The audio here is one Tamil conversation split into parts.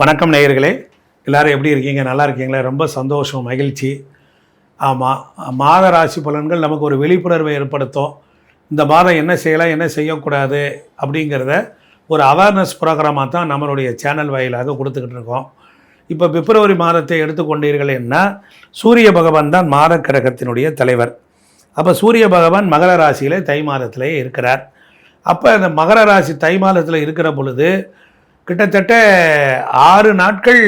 வணக்கம் நேயர்களே. எல்லோரும் எப்படி இருக்கீங்க? நல்லா இருக்கீங்களா? ரொம்ப சந்தோஷம் மகிழ்ச்சி. ஆமாம் மாத ராசி பலன்கள் நமக்கு ஒரு விழிப்புணர்வை ஏற்படுத்தும். இந்த மாதம் என்ன செய்யலாம் என்ன செய்யக்கூடாது அப்படிங்கிறத ஒரு அவேர்னஸ் ப்ரோக்ராமாக தான் நம்மளுடைய சேனல் வாயிலாக கொடுத்துக்கிட்டு இருக்கோம். இப்போ பிப்ரவரி மாதத்தை எடுத்துக்கொண்டீர்கள் என்ன? சூரிய பகவான் தான் மாத கிரகத்தினுடைய தலைவர். அப்போ சூரிய பகவான் மகர ராசியிலே தை மாதத்திலே இருக்கிறார். அப்போ அந்த மகர ராசி தை மாதத்தில் இருக்கிற பொழுது கிட்டத்தட்ட ஆறு நாட்கள்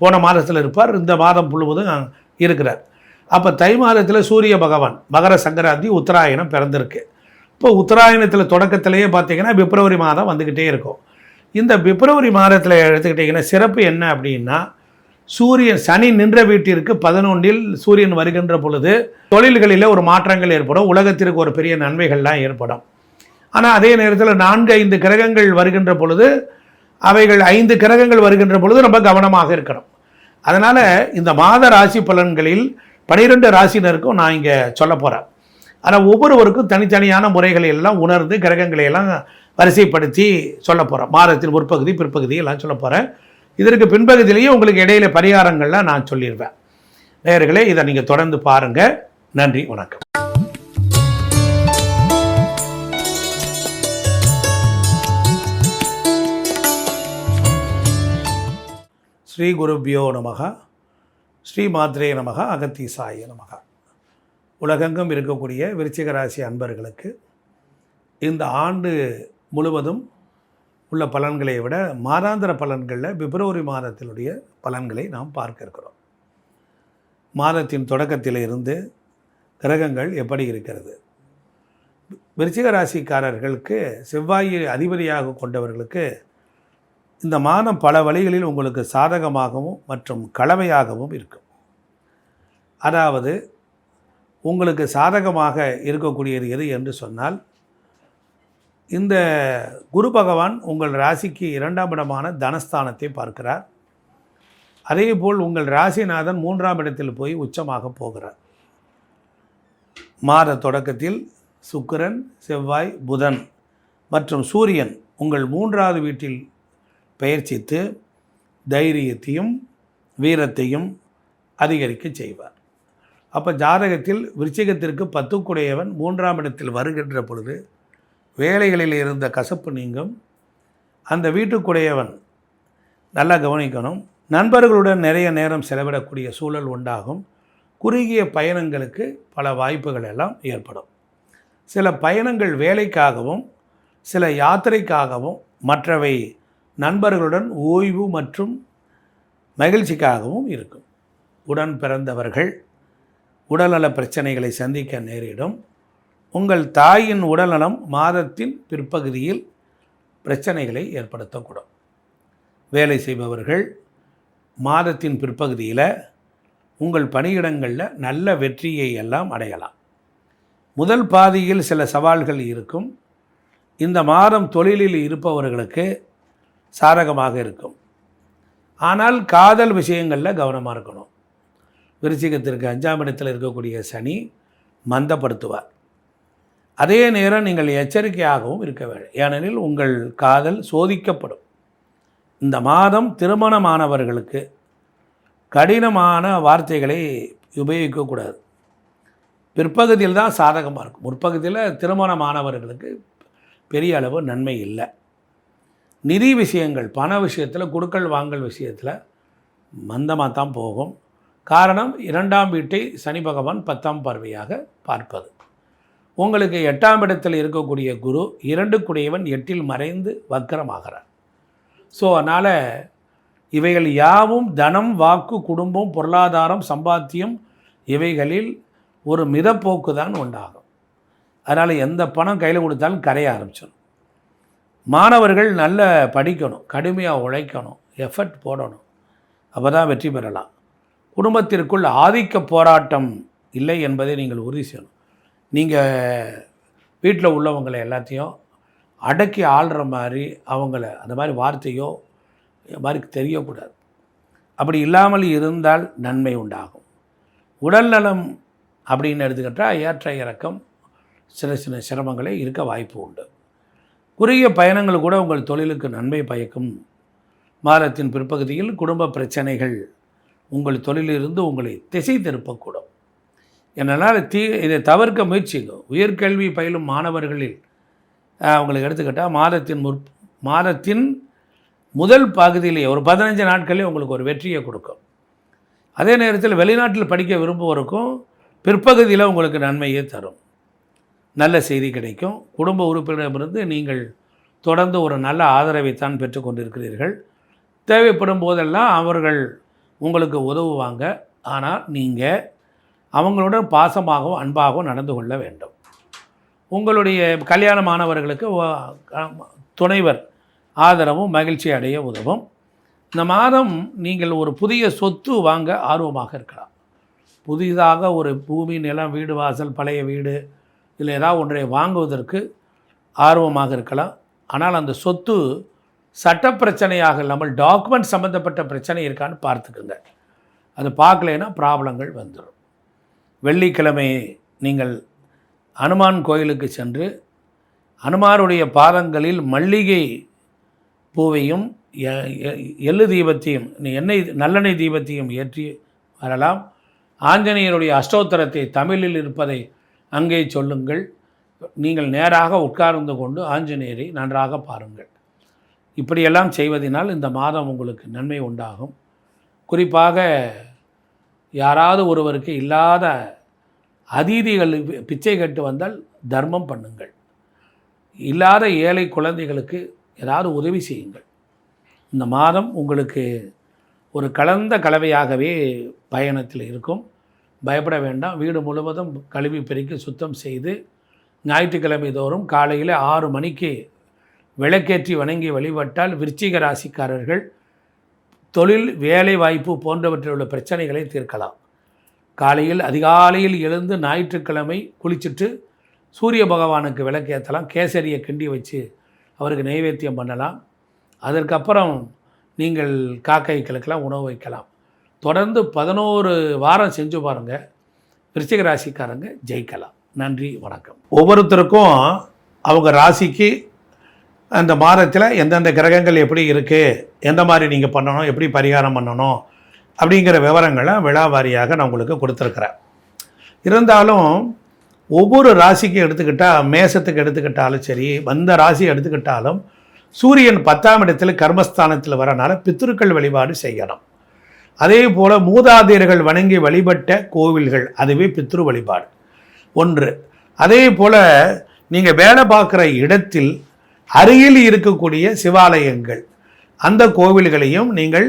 போன மாதத்தில் இருப்பார். இந்த மாதம் முழுவதும் இருக்கிறார். அப்போ தை மாதத்தில் சூரிய பகவான் மகர சங்கராந்தி உத்தராயணம் பிறந்திருக்கு. இப்போ உத்தராயணத்தில் தொடக்கத்திலேயே பார்த்தீங்கன்னா பிப்ரவரி மாதம் வந்துக்கிட்டே இருக்கும். இந்த பிப்ரவரி மாதத்தில் எடுத்துக்கிட்டிங்கன்னா சிறப்பு என்ன அப்படின்னா சூரியன் சனி நின்ற வீட்டிற்கு பதினொன்றில் சூரியன் வருகின்ற பொழுது தொழில்களில் ஒரு மாற்றங்கள் ஏற்படும். உலகத்திற்கு ஒரு பெரிய நன்மைகள்லாம் ஏற்படும். ஆனால் அதே நேரத்தில் நான்கு ஐந்து கிரகங்கள் வருகின்ற பொழுது அவைகள் ஐந்து கிரகங்கள் வருகின்ற பொழுது ரொம்ப கவனமாக இருக்கணும். அதனால் இந்த மாத ராசி பலன்களில் பனிரெண்டு ராசினருக்கும் நான் இங்கே சொல்ல போகிறேன் ஆனால் ஒவ்வொருவருக்கும் தனித்தனியான முறைகளை எல்லாம் உணர்ந்து கிரகங்களை எல்லாம் வரிசைப்படுத்தி சொல்ல போகிறேன் மாதத்தின் முற்பகுதி பிற்பகுதி எல்லாம் சொல்ல போகிறேன் இதற்கு பின்பகுதியிலேயே உங்களுக்கு இடையில பரிகாரங்கள்லாம் நான் சொல்லிடுவேன் நேர்களே இதை நீங்கள் தொடர்ந்து பாருங்கள் நன்றி வணக்கம். ஸ்ரீ குருபியோ நமக ஸ்ரீ மாத்ரே நமக அகத்தீசாய நமக. உலகெங்கும் இருக்கக்கூடிய விருச்சிக ராசி அன்பர்களுக்கு இந்த ஆண்டு முழுவதும் உள்ள பலன்களை விட மாதாந்திர பலன்களில் பிப்ரவரி மாதத்தினுடைய பலன்களை நாம் பார்க்க இருக்கிறோம். மாதத்தின் தொடக்கத்தில் இருந்து கிரகங்கள் எப்படி இருக்கிறது? விருச்சிக ராசிக்காரர்களுக்கு செவ்வாயை அதிபதியாக கொண்டவர்களுக்கு இந்த மாதம் பல வழிகளில் உங்களுக்கு சாதகமாகவும் மற்றும் கலவையாகவும் இருக்கும். அதாவது உங்களுக்கு சாதகமாக இருக்கக்கூடியது எது என்று சொன்னால் இந்த குரு பகவான் உங்கள் ராசிக்கு இரண்டாம் இடமான தனஸ்தானத்தை பார்க்கிறார். அதேபோல் உங்கள் ராசிநாதன் மூன்றாம் இடத்தில் போய் உச்சமாக போகிறார். மாத தொடக்கத்தில் சுக்கிரன் செவ்வாய் புதன் மற்றும் சூரியன் உங்கள் மூன்றாவது வீட்டில் பயிற்சித்து தைரியத்தையும் வீரத்தையும் அதிகரிக்க செய்வார். அப்போ ஜாதகத்தில் விருச்சிகத்திற்கு பத்துக்குடையவன் மூன்றாம் இடத்தில் வருகின்ற பொழுது வேலைகளில் இருந்த கசப்பு நீங்கும். அந்த வீட்டுக்குடையவன் நல்லா கவனிக்கணும். நண்பர்களுடன் நிறைய நேரம் செலவிடக்கூடிய சூழல் உண்டாகும். குறுகிய பயணங்களுக்கு பல வாய்ப்புகள் எல்லாம் ஏற்படும். சில பயணங்கள் வேலைக்காகவும் சில யாத்திரைக்காகவும் மற்றவை நண்பர்களுடன் ஓய்வு மற்றும் மகிழ்ச்சிக்காகவும் இருக்கும். உடன் பிறந்தவர்கள் உடல்நல பிரச்சனைகளை சந்திக்க நேரிடும். உங்கள் தாயின் உடல்நலம் மாதத்தின் பிற்பகுதியில் பிரச்சனைகளை ஏற்படுத்தக்கூடும். வேலை செய்பவர்கள் மாதத்தின் பிற்பகுதியில் உங்கள் பணியிடங்களில் நல்ல வெற்றியை எல்லாம் அடையலாம். முதல் பாதியில் சில சவால்கள் இருக்கும். இந்த மாதம் தொழிலில் இருப்பவர்களுக்கு சாதகமாக இருக்கும். ஆனால் காதல் விஷயங்களில் கவனமாக இருக்கணும். விருச்சிகத்திற்கு அஞ்சாம் இடத்தில் இருக்கக்கூடிய சனி மந்தப்படுத்துவார். அதே நேரம் நீங்கள் எச்சரிக்கையாகவும் இருக்க வேண்டும். ஏனெனில் உங்கள் காதல் சோதிக்கப்படும். இந்த மாதம் திருமணமானவர்களுக்கு கடினமான வார்த்தைகளை உபயோகிக்கக்கூடாது பிற்பகுதியில் தான் சாதகமாக இருக்கும். முற்பகுதியில் திருமணமானவர்களுக்கு பெரிய அளவு நன்மை இல்லை. நிதி விஷயங்கள் பண விஷயத்தில் கொடுக்கல் வாங்கல் விஷயத்தில் மந்தமாக தான் போகும். காரணம் இரண்டாம் வீட்டை சனி பகவான் பத்தாம் பார்வையாக பார்ப்பது. உங்களுக்கு எட்டாம் இடத்தில் இருக்கக்கூடிய குரு இரண்டு குடையவன் எட்டில் மறைந்து வக்கரமாகிறார். ஸோ அதனால் இவைகள் யாவும் தனம் வாக்கு குடும்பம் பொருளாதாரம் சம்பாத்தியம் இவைகளில் ஒரு மிதப்போக்கு தான் உண்டாகும். அதனால் எந்த பணம் கையில் கொடுத்தாலும் கரைய ஆரம்பிச்சிடும் மாணவர்கள் நல்ல படிக்கணும் கடுமையாக உழைக்கணும் எஃபர்ட் போடணும். அப்போ தான் வெற்றி பெறலாம். குடும்பத்திற்குள் ஆதிக்க போராட்டம் இல்லை என்பதை நீங்கள் உறுதி செய்யணும். நீங்கள் வீட்டில் உள்ளவங்களை எல்லாத்தையும் அடக்கி ஆள்ற மாதிரி அவங்கள அந்த மாதிரி வார்த்தையோ மாதிரி தெரியக்கூடாது. அப்படி இல்லாமல் இருந்தால் நன்மை உண்டாகும். உடல்நலம் அப்படின்னு எடுத்துக்கிட்டால் ஏற்ற இறக்கம் சில சில சிரமங்களே இருக்க வாய்ப்பு உண்டு. குறுகிய பயணங்கள் கூட உங்கள் தொழிலுக்கு நன்மை பயக்கும். மாதத்தின் பிற்பகுதியில் குடும்ப பிரச்சனைகள் உங்கள் தொழிலிருந்து உங்களை திசை திருப்பக்கூடும். என்னால் தீ இதை தவிர்க்க முயற்சிங்க உயர்கல்வி பயிலும் மாணவர்களில் உங்களுக்கு எடுத்துக்கிட்டால் மாதத்தின் முற் மாதத்தின் முதல் பகுதியிலே ஒரு பதினஞ்சு நாட்களே உங்களுக்கு ஒரு வெற்றியை கொடுக்கும். அதே நேரத்தில் வெளிநாட்டில் படிக்க விரும்புவோருக்கும் பிற்பகுதியில் உங்களுக்கு நன்மையே தரும். நல்ல செய்தி கிடைக்கும். குடும்ப உறுப்பினரிடமிருந்து நீங்கள் தொடர்ந்து ஒரு நல்ல ஆதரவைத்தான் பெற்றுக்கொண்டிருக்கிறீர்கள் தேவைப்படும் போதெல்லாம் அவர்கள் உங்களுக்கு உதவுவாங்க. ஆனால் நீங்கள் அவங்களுடன் பாசமாகவும் அன்பாகவும் நடந்து கொள்ள வேண்டும். உங்களுடைய கல்யாணமானவர்களுக்கு துணைவர் ஆதரவும் மகிழ்ச்சி அடைய உதவும். இந்த மாதம் நீங்கள் ஒரு புதிய சொத்து வாங்க ஆர்வமாக இருக்கலாம். புதிதாக ஒரு பூமி நிலம் வீடு வாசல் பழைய வீடு இல்லை ஏதாவது ஒன்றை வாங்குவதற்கு ஆர்வமாக இருக்கலாம். ஆனால் அந்த சொத்து சட்ட பிரச்சனையாக இல்லாமல் டாக்குமெண்ட் சம்மந்தப்பட்ட பிரச்சனை இருக்கான்னு பார்த்துக்குங்க. அது பார்க்கலைன்னா ப்ராப்ளங்கள் வந்துடும். வெள்ளிக்கிழமை நீங்கள் அனுமான் கோயிலுக்கு சென்று அனுமாருடைய பாதங்களில் மல்லிகை பூவையும் எள்ளு தீபத்தையும் எண்ணெய் நல்லெண்ணெய் தீபத்தையும் ஏற்றி வரலாம். ஆஞ்சநேயருடைய அஷ்டோத்தரத்தை தமிழில் இருப்பதை அங்கே சொல்லுங்கள். நீங்கள் நேராக உட்கார்ந்து கொண்டு ஆஞ்சநேயரை நன்றாக பாருங்கள். இப்படியெல்லாம் செய்வதனால் இந்த மாதம் உங்களுக்கு நன்மை உண்டாகும். குறிப்பாக யாராவது ஒருவருக்கு இல்லாத அதீதிகள் பிச்சை கட்டு வந்தால் தர்மம் பண்ணுங்கள். இல்லாத ஏழை குழந்தைகளுக்கு ஏதாவது உதவி செய்யுங்கள். இந்த மாதம் உங்களுக்கு ஒரு கலந்த கலவையாகவே பயணத்தில் இருக்கும். பயப்பட வேண்டாம். வீடு முழுவதும் கழுவி பெருக்கி சுத்தம் செய்து ஞாயிற்றுக்கிழமை தோறும் காலையில் ஆறு மணிக்கு விளக்கேற்றி வணங்கி வழிபட்டால் விருச்சிக ராசிக்காரர்கள் தொழில் வேலை வாய்ப்பு போன்றவற்றில் உள்ள பிரச்சனைகளை தீர்க்கலாம். காலையில் அதிகாலையில் எழுந்து ஞாயிற்றுக்கிழமை குளிச்சுட்டு சூரிய பகவானுக்கு விளக்கேற்றலாம் கேசரியை கிண்டி வச்சு அவருக்கு நைவேத்தியம் பண்ணலாம். அதற்கப்புறம் நீங்கள் காக்கைகளுக்கெல்லாம் உணவு வைக்கலாம். தொடர்ந்து பதினோரு வாரம் செஞ்சு பாருங்கள் விருச்சிக ராசிக்காரங்க ஜெயிக்கலாம். நன்றி வணக்கம். ஒவ்வொருத்தருக்கும் அவங்க ராசிக்கு அந்த மாதத்தில் எந்தெந்த கிரகங்கள் எப்படி இருக்குது எந்த மாதிரி நீங்கள் பண்ணணும் எப்படி பரிகாரம் பண்ணணும் அப்படிங்கிற விவரங்களை விழாவாரியாக நான் உங்களுக்கு கொடுத்துருக்குறேன். இருந்தாலும் ஒவ்வொரு ராசிக்கு எடுத்துக்கிட்டால் மேசத்துக்கு எடுத்துக்கிட்டாலும் சரி வந்த ராசி எடுத்துக்கிட்டாலும் சூரியன் பத்தாம் இடத்தில் கர்மஸ்தானத்தில் வரனால பித்ருக்கள் வழிபாடு செய்யணும். அதே போல் மூதாதையர்கள் வணங்கி வழிபட்ட கோவில்கள் அதுவே பித்ரு வழிபாடு. ஒன்று அதே போல் நீங்கள் வேலை பார்க்குற இடத்தில் அருகில் இருக்கக்கூடிய சிவாலயங்கள் அந்த கோவில்களையும் நீங்கள்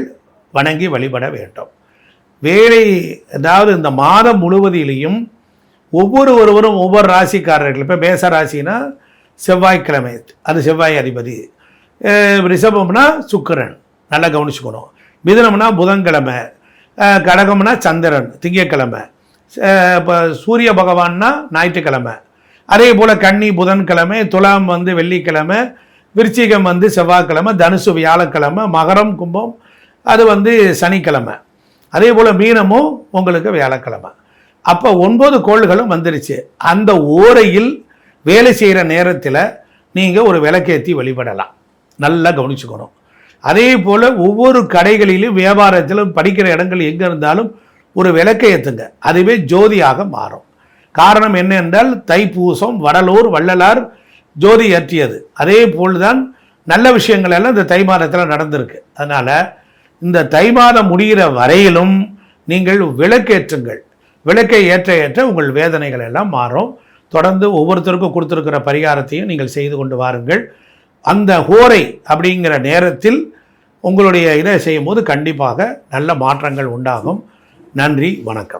வணங்கி வழிபட வேண்டும். வேலை அதாவது இந்த மாதம் முழுவதிலையும் ஒவ்வொரு ஒருவரும் ஒவ்வொரு ராசிக்காரர்கள் இப்போ மேச ராசினா செவ்வாய்க்கிழமை அது செவ்வாய் அதிபதி. ரிஷபம்னா சுக்கிரன் நல்லா கவனிச்சுக்கணும். மிதுனம்னா புதன்கிழமை கடகம்னா சந்திரன் திங்கக்கிழமை இப்போ சூரிய பகவான்னா ஞாயிற்றுக்கிழமை. அதே போல் கன்னி புதன்கிழமை துலாம் வந்து வெள்ளிக்கிழமை விருச்சிகம் வந்து செவ்வாய்க்கிழமை தனுசு வியாழக்கிழமை மகரம் கும்பம் அது வந்து சனிக்கிழமை. அதே போல் மீனமும் உங்களுக்கு வியாழக்கிழமை. அப்போ ஒன்பது கோள்களும் வந்துருச்சு. அந்த ஓரையில் வேலை செய்கிற நேரத்தில் நீங்கள் ஒரு விளக்கேற்றி வழிபடலாம். நல்லா கவனிச்சுக்கணும். அதே போல் ஒவ்வொரு கடைகளிலும் வியாபாரத்திலும் படிக்கிற இடங்கள் எங்கே இருந்தாலும் ஒரு விளக்கை ஏற்றுங்க அதுவே ஜோதியாக மாறும். காரணம் என்ன என்றால் தைப்பூசம் வடலூர் வள்ளலார் ஜோதி ஏற்றியது. அதே போல் தான் நல்ல விஷயங்கள் எல்லாம் இந்த தை மாதத்தில் நடந்திருக்கு. அதனால் இந்த தை மாதம் முடிகிற வரையிலும் நீங்கள் விளக்கேற்றுங்கள். விளக்கை ஏற்ற ஏற்ற உங்கள் வேதனைகள் எல்லாம் மாறும். தொடர்ந்து ஒவ்வொருத்தருக்கும் கொடுத்துருக்கிற பரிகாரத்தையும் நீங்கள் செய்து கொண்டு வாருங்கள். அந்த ஹோரை அப்படிங்கிற நேரத்தில் உங்களுடைய இதை செய்யும்போது கண்டிப்பாக நல்ல மாற்றங்கள் உண்டாகும். நன்றி வணக்கம்.